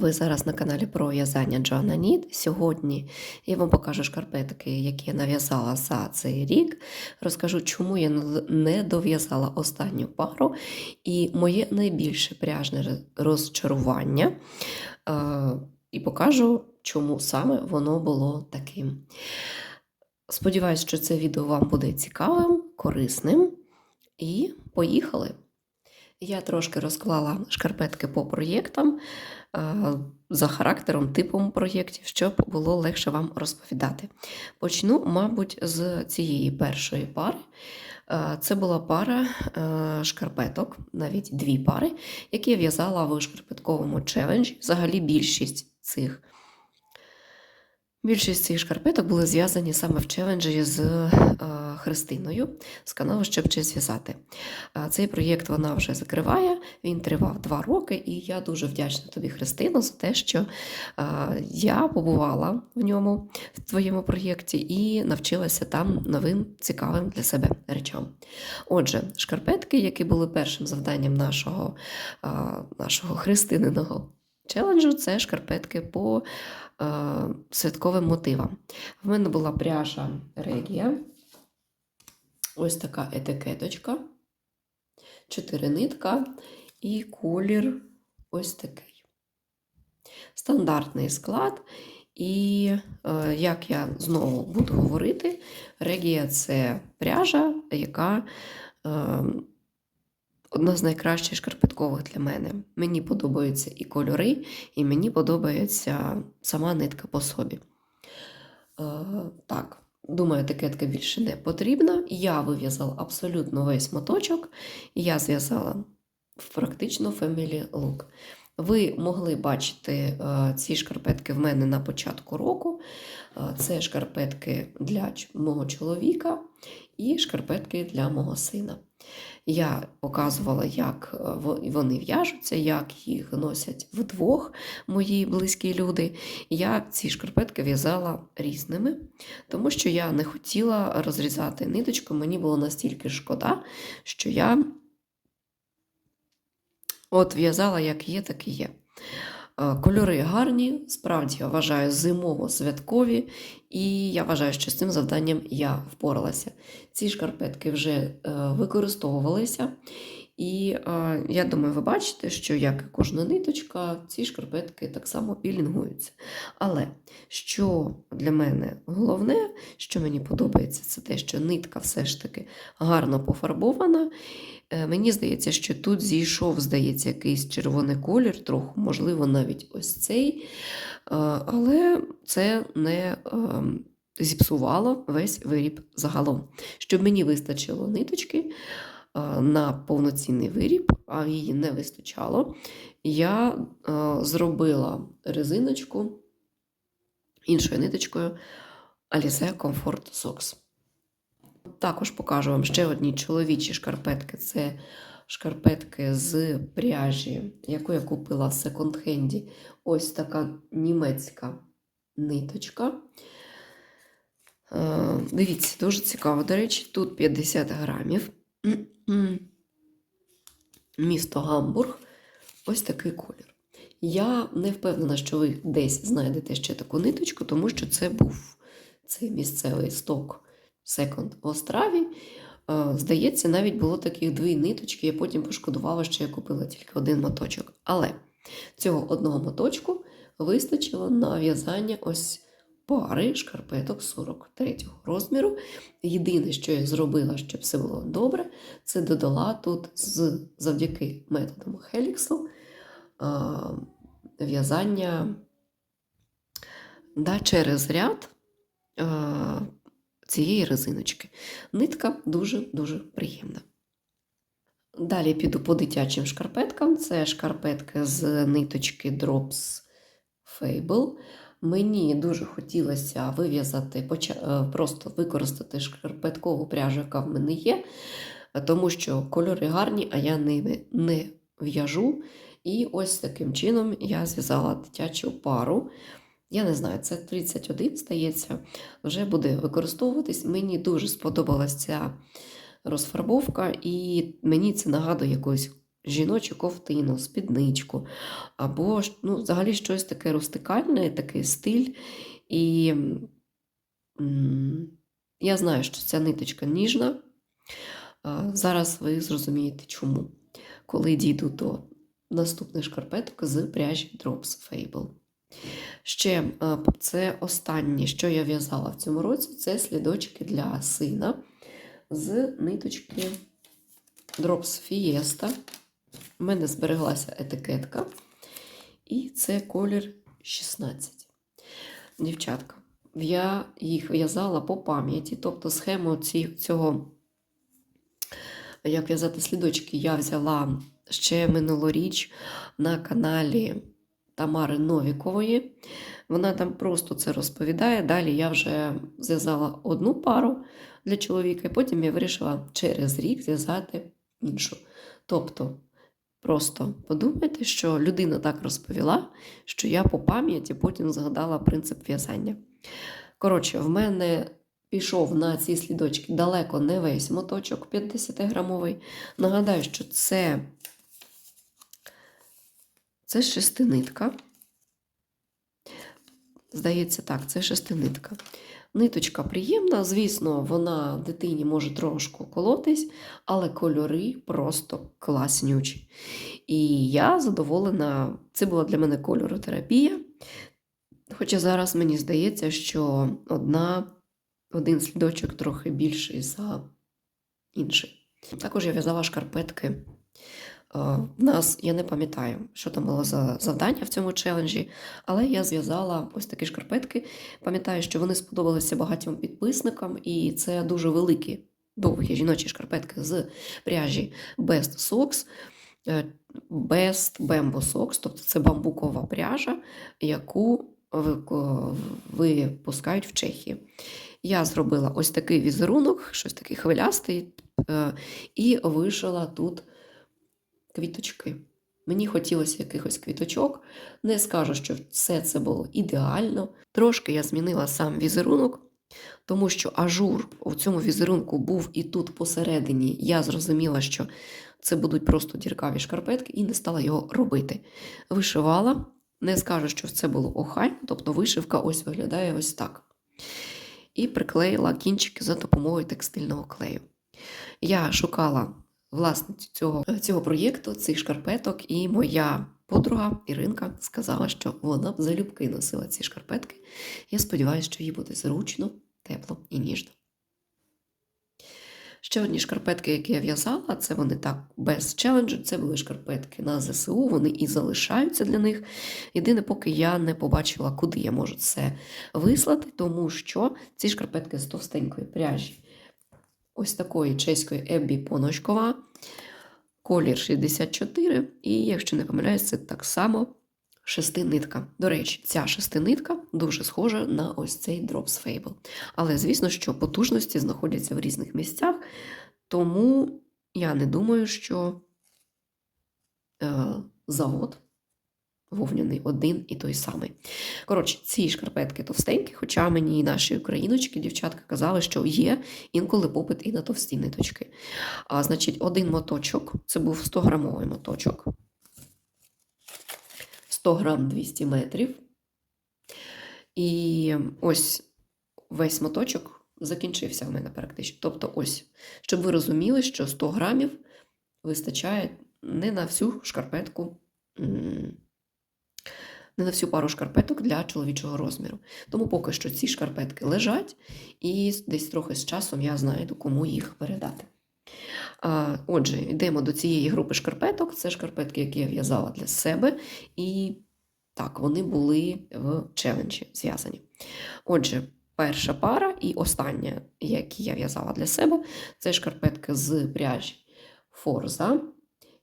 Ви зараз на каналі про в'язання Джоанна Нід. Сьогодні я вам покажу шкарпетки, які я нав'язала за цей рік. Розкажу, чому я не дов'язала останню пару, і моє найбільше пряжне розчарування. І покажу, чому саме воно було таким. Сподіваюсь, що це відео вам буде цікавим, корисним. І поїхали! Я трошки розклала шкарпетки по проєктам за характером, типом проєктів, щоб було легше вам розповідати. Почну, мабуть, з цієї першої пари. Це була пара шкарпеток, навіть дві пари, які я в'язала в шкарпетковому челенджі. Взагалі більшість цих Більшість цих шкарпеток були зв'язані саме в челенджі з е, Христиною з каналу Щоб чи зв'язати. Цей проєкт вона вже закриває, він тривав два роки, і я дуже вдячна тобі, Христино, за те, що я побувала в ньому, в твоєму проєкті, і навчилася там новим цікавим для себе речам. Отже, шкарпетки, які були першим завданням нашого, нашого христининого челенджу, це шкарпетки по Е, святковим мотивам. В мене була пряжа Регія. Ось така етикеточка, чотири нитка і колір ось такий. Стандартний склад. І, е, як я знову буду говорити, регія це пряжа, яка е, одна з найкращих шкарпеткових для мене. Мені подобаються і кольори, і мені подобається сама нитка по собі. Е, так, думаю, етикетка більше не потрібна. Я вив'язала абсолютно весь моточок, і я зв'язала практично Family Look. Ви могли бачити е, ці шкарпетки в мене на початку року. Е, це шкарпетки для мого чоловіка і шкарпетки для мого сина. Я показувала, як е, вони в'яжуться, як їх носять вдвох мої близькі люди. Я ці шкарпетки в'язала різними, тому що я не хотіла розрізати ниточку, мені було настільки шкода, що я от в'язала, як є, так і є. Е, кольори гарні, справді я вважаю зимово-святкові, і я вважаю, що з цим завданням я впоралася. Ці шкарпетки вже е, використовувалися, і е, я думаю, ви бачите, що як і кожна ниточка, ці шкарпетки так само пілінгуються. Але що для мене головне, що мені подобається, це те, що нитка все ж таки гарно пофарбована. Е, мені здається, що тут зійшов, здається, якийсь червоний колір, трохи, можливо, навіть ось цей. Але це не ем, зіпсувало весь виріб загалом. Щоб мені вистачило ниточки на повноцінний виріб, а її не вистачало, я зробила резиночку іншою ниточкою Alize Comfort Socks. Також покажу вам ще одні чоловічі шкарпетки. Це шкарпетки з пряжі, яку я купила в секонд-хенді. Ось така німецька ниточка. Е, дивіться, дуже цікаво, до речі, тут 50 грамів. Місто Гамбург. Ось такий колір. Я не впевнена, що ви десь знайдете ще таку ниточку, тому що це був цей місцевий сток секонд Остраві. Здається, навіть було таких дві ниточки, я потім пошкодувала, що я купила тільки один моточок. Але цього одного моточку вистачило на в'язання ось пари шкарпеток 43-го розміру. Єдине, що я зробила, щоб все було добре, це додала тут з, завдяки методам Хеліксу в'язання да, через ряд цієї резиночки. Нитка дуже-дуже приємна. Далі піду по дитячим шкарпеткам. Це шкарпетки з ниточки Drops Fable. Мені дуже хотілося вив'язати, е, просто використати шкарпеткову пряжу, яка в мене є, тому що кольори гарні, а я ними не в'яжу. І ось таким чином я зв'язала дитячу пару. Я не знаю, це 31, здається, вже буде використовуватись. Мені дуже сподобалася ця розфарбовка, і мені це нагадує якусь жіночу ковтину, спідничку, або ну, взагалі щось таке рустикальне, такий стиль. І я знаю, що ця ниточка ніжна. Зараз ви зрозумієте, чому, коли дійду до наступних шкарпеток з пряжі Drops Fable. Ще це останнє, що я в'язала в цьому році, це слідочки для сина з ниточки Drops Fiesta. У мене збереглася етикетка. І це колір 16. Дівчатка, я їх в'язала по пам'яті, тобто схему цього, як в'язати слідочки, я взяла ще минулоріч на каналі Тамари Новікової. Вона там просто це розповідає. Далі я вже зв'язала одну пару для чоловіка, і потім я вирішила через рік зв'язати іншу. Тобто, просто подумайте, що людина так розповіла, що я по пам'яті потім згадала принцип в'язання. Коротше, в мене пішов на ці слідочки далеко не весь моточок 50-грамовий. Нагадаю, що це, це шестинитка. Здається, так, це шестинитка. Ниточка приємна, звісно, вона дитині може трошку колотись, але кольори просто класнючі. І я задоволена, це була для мене кольоротерапія. Хоча зараз мені здається, що одна, один слідочок трохи більший за інший. Також я в'язала шкарпетки. В нас, я не пам'ятаю, що там було за завдання в цьому челенджі, але я зв'язала ось такі шкарпетки. Пам'ятаю, що вони сподобалися багатьом підписникам, і це дуже великі, довгі жіночі шкарпетки з пряжі Best Socks. е, Best Bamboo Socks, тобто це бамбукова пряжа, яку випускають в Чехії. Я зробила ось такий візерунок, щось такий хвилястий, е, і вишила тут квіточки. Мені хотілося якихось квіточок. Не скажу, що все це було ідеально. Трошки я змінила сам візерунок, тому що ажур у цьому візерунку був і тут посередині. Я зрозуміла, що це будуть просто діркаві шкарпетки, і не стала його робити. Вишивала, не скажу, що це було охайно, тобто вишивка ось виглядає ось так. І приклеїла кінчики за допомогою текстильного клею. Я шукала власницю цього, цього проєкту, цих шкарпеток, і моя подруга Іринка сказала, що вона б залюбки носила ці шкарпетки. Я сподіваюся, що їй буде зручно, тепло і ніжно. Ще одні шкарпетки, які я в'язала, це вони так без челенджу. Це були шкарпетки на ЗСУ, вони і залишаються для них. Єдине, поки я не побачила, куди я можу це вислати, тому що ці шкарпетки з товстенької пряжі, ось такої чеської Еббі Поночкова, колір 64, і, якщо не помиляюсь, це так само шестинитка. До речі, ця шестинитка дуже схожа на ось цей Drops Fable. Але, звісно, що потужності знаходяться в різних місцях, тому я не думаю, що е, завод вовняний один і той самий. Коротше, ці шкарпетки товстенькі, хоча мені і наші україночки, дівчатка казали, що є інколи попит і на товсті ниточки. А, значить, один моточок, це був 100-грамовий моточок. 100 грам 200 метрів. І ось весь моточок закінчився в мене практично. Тобто, ось, щоб ви розуміли, що 100 грамів вистачає не на всю шкарпетку, не на всю пару шкарпеток для чоловічого розміру. Тому поки що ці шкарпетки лежать, і десь трохи з часом я знайду, кому їх передати. Отже, йдемо до цієї групи шкарпеток. Це шкарпетки, які я в'язала для себе. І так, вони були в челенджі зв'язані. Отже, перша пара і остання, які я в'язала для себе, це шкарпетка з пряжі Forza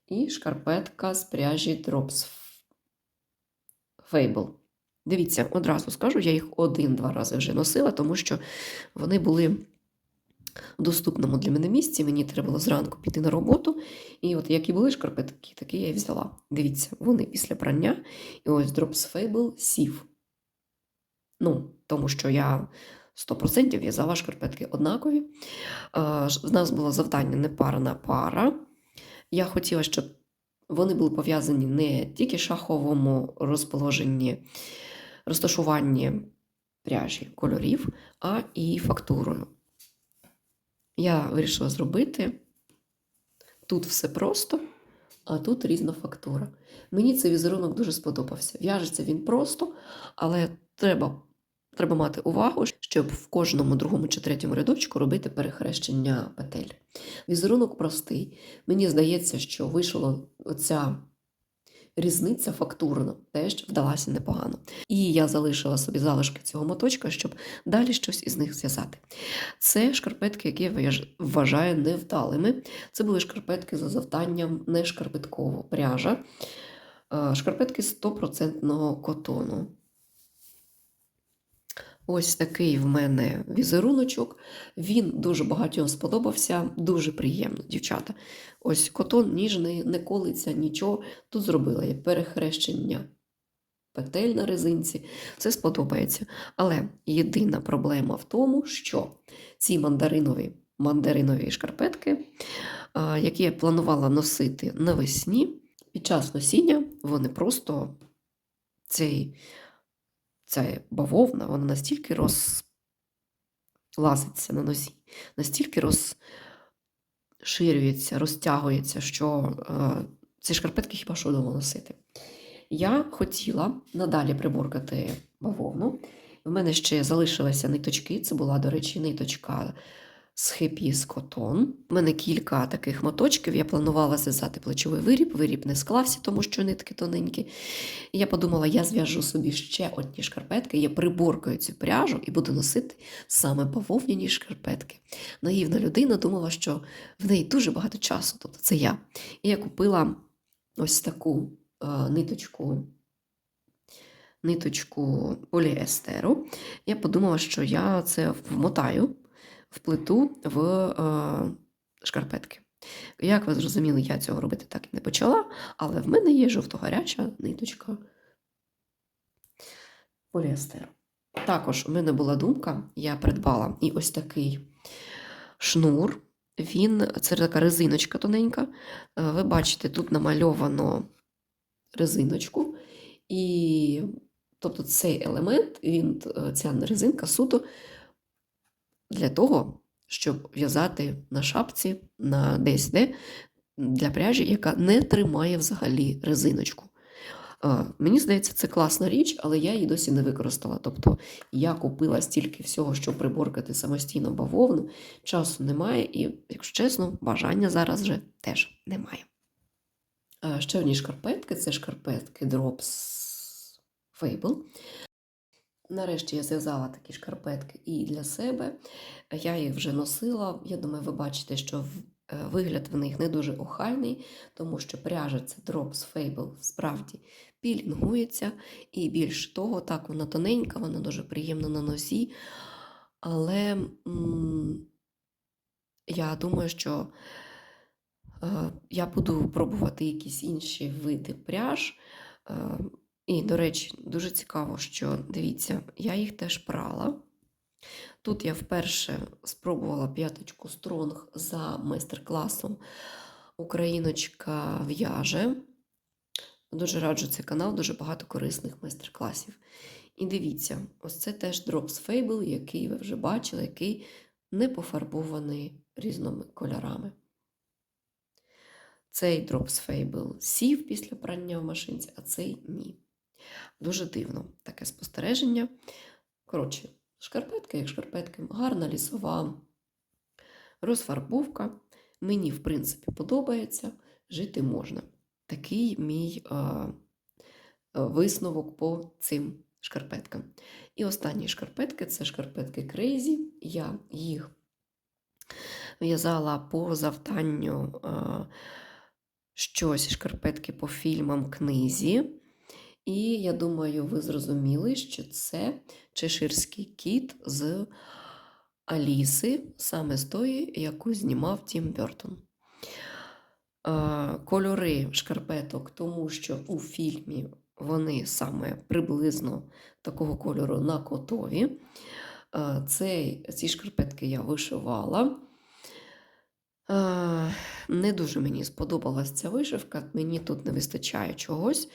і шкарпетка з пряжі Drops Fable. Дивіться, одразу скажу, я їх один-два рази вже носила, тому що вони були в доступному для мене місці. Мені треба було зранку піти на роботу. І от які були шкарпетки, такі я і взяла. Дивіться, вони після прання. І ось Drops Fable сів. Ну, тому що я 100% в'язала шкарпетки однакові. В нас було завдання не пара на пара. Я хотіла, щоб Вони були пов'язані не тільки шаховому розположенні, розташуванні пряжі кольорів, а і фактурою. Я вирішила зробити тут все просто, а тут різна фактура. Мені цей візерунок дуже сподобався. В'яжеться він просто, але треба, треба мати увагу, щоб в кожному другому чи третьому рядочку робити перехрещення петель. Візерунок простий. Мені здається, що вийшла оця різниця фактурна теж вдалася непогано. І я залишила собі залишки цього моточка, щоб далі щось із них зв'язати. Це шкарпетки, які я вважаю невдалими. Це були шкарпетки за завданням не шкарпетково пряжа. Е, Шкарпетки 100% котону. Ось такий в мене візеруночок. Він дуже багатьом сподобався, дуже приємно, дівчата. Ось котон ніжний, не колиться, нічого. Тут зробила я перехрещення петель на резинці. Це сподобається. Але єдина проблема в тому, що ці мандаринові, мандаринові шкарпетки, які я планувала носити навесні, під час носіння вони просто цей, ця бавовна, вона настільки розлазиться на носі, настільки розширюється, розтягується, що е, ці шкарпетки хіба що довго носити. Я хотіла надалі приборкати бавовну. У мене ще залишилися ниточки. Це була, до речі, ниточка з хипі з котон. У мене кілька таких моточків. Я планувала зв'язати плечовий виріб. Виріб не склався, тому що нитки тоненькі. Я подумала, я зв'яжу собі ще одні шкарпетки, я приборкаю цю пряжу і буду носити саме бавовняні шкарпетки. Наївна людина думала, що в неї дуже багато часу, тобто це я. І я купила ось таку е, ниточку. Ниточку поліестеру. Я подумала, що я це вмотаю в плиту в е, шкарпетки. Як ви зрозуміли, я цього робити так і не почала, але в мене є жовто-гаряча ниточка поліестеру. Також у мене була думка, я придбала і ось такий шнур. Він, це така резиночка тоненька. Е, Ви бачите, тут намальовано резиночку. І тобто цей елемент, він, е, ця резинка суто для того, щоб в'язати на шапці, на десь де для пряжі, яка не тримає взагалі резиночку. Мені здається, це класна річ, але я її досі не використала. Тобто я купила стільки всього, щоб приборкати самостійно бавовну, часу немає, і, якщо чесно, бажання зараз вже теж немає. Ще одні шкарпетки це шкарпетки Drops Fable. Нарешті я зв'язала такі шкарпетки і для себе. Я їх вже носила. Я думаю, ви бачите, що е, вигляд в них не дуже охайний, тому що пряжа це Drops Fable справді пілінгується. І більш того, так, вона тоненька, вона дуже приємна на носі. Але м, я думаю, що е, я буду пробувати якісь інші види пряж. Е, і, до речі, дуже цікаво, що дивіться, я їх теж прала. Тут я вперше спробувала п'яточку стронг за майстер-класом Україночка в'яже. Дуже раджу цей канал, дуже багато корисних майстер-класів. І дивіться, ось це теж Drops Fable, який ви вже бачили, який не пофарбований різними кольорами. Цей Drops Fable сів після прання в машинці, а цей ні. Дуже дивно таке спостереження. Коротше, шкарпетки як шкарпетки, гарна лісова розфарбовка. Мені, в принципі, подобається, жити можна. Такий мій е, висновок по цим шкарпеткам. І останні шкарпетки це шкарпетки Crazy. Я їх в'язала по завданню е, щось шкарпетки по фільмам книзі. І я думаю, ви зрозуміли, що це чеширський кіт з Аліси, саме з тої, яку знімав Тім Бертон. Кольори шкарпеток, тому що у фільмі вони саме приблизно такого кольору на котові. Цей, ці шкарпетки я вишивала. Не дуже мені сподобалась ця вишивка, мені тут не вистачає чогось,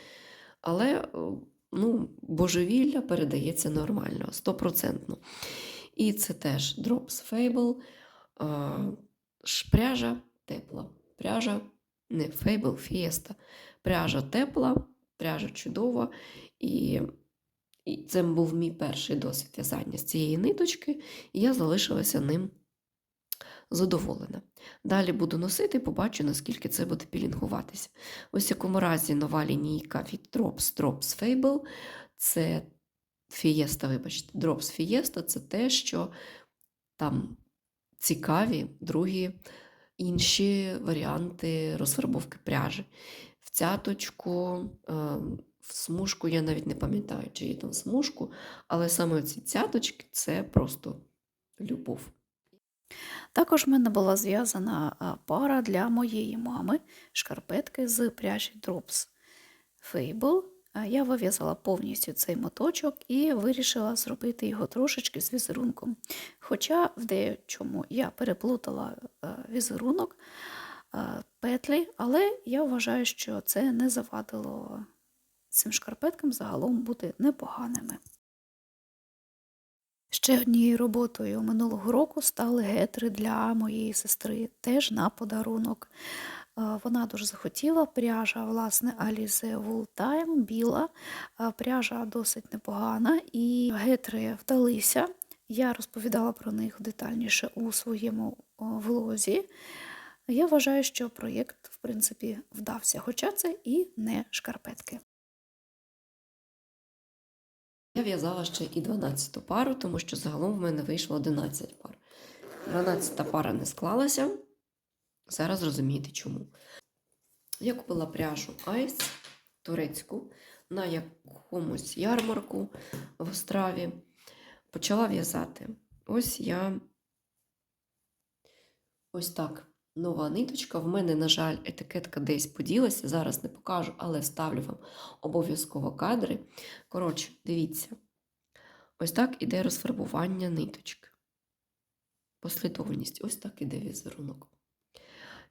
але е, ну, божевілля передається нормально, стопроцентно. І це теж Drops Fable, пряжа тепла. Пряжа не Fable, Fiesta. Пряжа тепла, пряжа чудова. І, і це був мій перший досвід в'язання з цієї ниточки, і я залишилася ним задоволена. Далі буду носити, побачу, наскільки це буде пілінгуватися. Ось в якому разі нова лінійка від Drops Drops Fable. Це Fiesta, вибачте, Drops Fiesta це те, що там цікаві другі інші варіанти розфарбовки пряжі. В цяточку, е, в смужку, я навіть не пам'ятаю, чи є там смужку, але саме ці цяточки це просто любов. Також в мене була зв'язана пара для моєї мами шкарпетки з пряжі Drops Fable. Я вив'язала повністю цей моточок і вирішила зробити його трошечки з візерунком. Хоча в деячому я переплутала візерунок петлі, але я вважаю, що це не завадило цим шкарпеткам загалом бути непоганими. Ще однією роботою минулого року стали гетри для моєї сестри, теж на подарунок. Е, Вона дуже захотіла пряжа, власне, Alize Wool Time, біла. Е, Пряжа досить непогана, і гетри вдалися. Я розповідала про них детальніше у своєму влозі. Я вважаю, що проєкт, в принципі, вдався, хоча це і не шкарпетки. Я в'язала ще і 12 пару, тому що загалом в мене вийшло 11 пар. 12 пара не склалася. Зараз розумієте чому. Я купила пряжу Ice турецьку на якомусь ярмарку в Остраві. Почала в'язати. Ось я ось так. Нова ниточка. В мене, на жаль, етикетка десь поділася. Зараз не покажу, але вставлю вам обов'язково кадри. Коротше, дивіться. Ось так іде розфарбування ниточки. Послідовність. Ось так іде візерунок.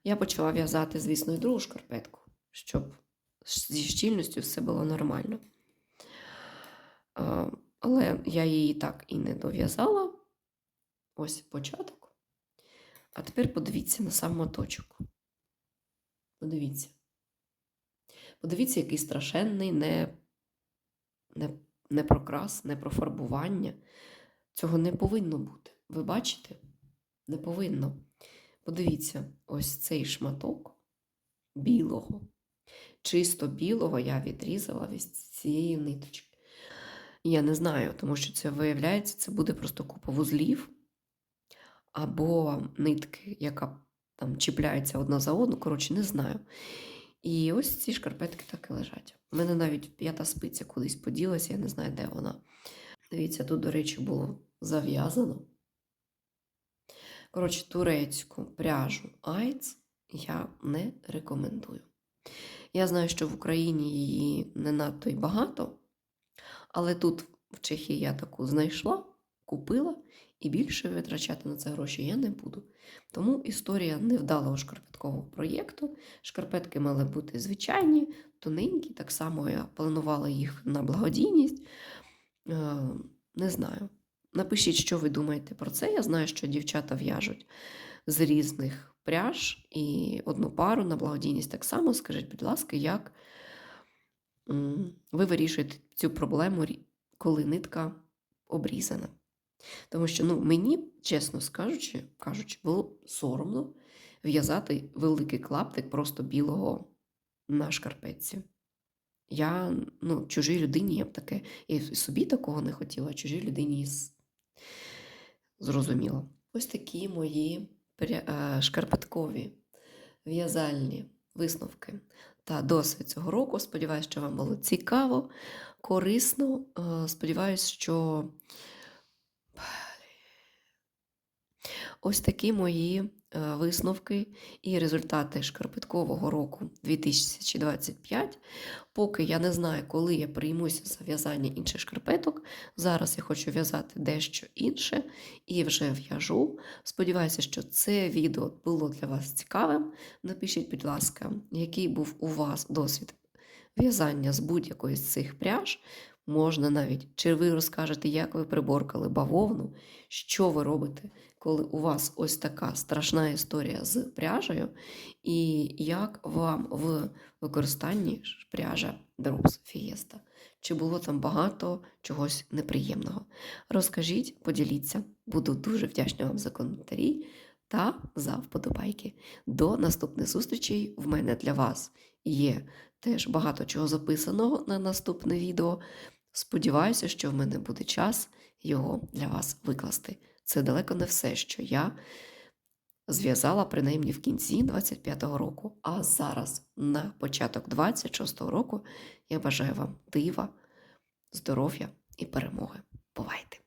Я почала в'язати, звісно, і другу шкарпетку, щоб зі щільністю все було нормально. Але я її так і не дов'язала. Ось початок. А тепер подивіться на сам моточок. Подивіться. Подивіться, який страшенний не, не, не прокрас, не профарбування. Цього не повинно бути. Ви бачите? Не повинно. Подивіться, ось цей шматок білого, чисто білого я відрізала від цієї ниточки. Я не знаю, тому що це виявляється, це буде просто купа вузлів або нитки, яка там чіпляється одна за одну, коротше, не знаю. І ось ці шкарпетки так і лежать. У мене навіть п'ята спиця кудись поділася, я не знаю, де вона. Дивіться, тут, до речі, було зав'язано. Коротше, турецьку пряжу Айц я не рекомендую. Я знаю, що в Україні її не надто й багато, але тут в Чехії я таку знайшла, купила і більше витрачати на це гроші я не буду. Тому історія невдалого шкарпеткового проєкту. Шкарпетки мали бути звичайні, тоненькі, так само я планувала їх на благодійність. Е, Не знаю. Напишіть, що ви думаєте про це. Я знаю, що дівчата в'яжуть з різних пряж і одну пару на благодійність так само. Скажіть, будь ласка, як ви вирішуєте цю проблему, коли нитка обрізана? Тому що ну, мені, чесно скажучи, кажучи, було соромно в'язати великий клаптик просто білого на шкарпетці. Я ну, чужій людині я б таке, і собі такого не хотіла, а чужій людині з... зрозуміла. Ось такі мої е, шкарпеткові в'язальні висновки та досвід цього року. Сподіваюсь, що вам було цікаво, корисно. Е, Сподіваюсь, що Ось такі мої е, висновки і результати шкарпеткового року 2025. Поки я не знаю, коли я приймуся за в'язання інших шкарпеток. Зараз я хочу в'язати дещо інше і вже в'яжу. Сподіваюся, що це відео було для вас цікавим. Напишіть, будь ласка, який був у вас досвід в'язання з будь-якої з цих пряж. Можна навіть, чи ви розкажете, як ви приборкали бавовну, що ви робите, коли у вас ось така страшна історія з пряжею, і як вам в використанні пряжа Drops Fiesta? Чи було там багато чогось неприємного? Розкажіть, поділіться, буду дуже вдячна вам за коментарі та за вподобайки. До наступних зустрічей в мене для вас є теж багато чого записаного на наступне відео. Сподіваюся, що в мене буде час його для вас викласти. Це далеко не все, що я зв'язала принаймні в кінці 25-го року. А зараз, на початок 26-го року, я бажаю вам дива, здоров'я і перемоги. Бувайте!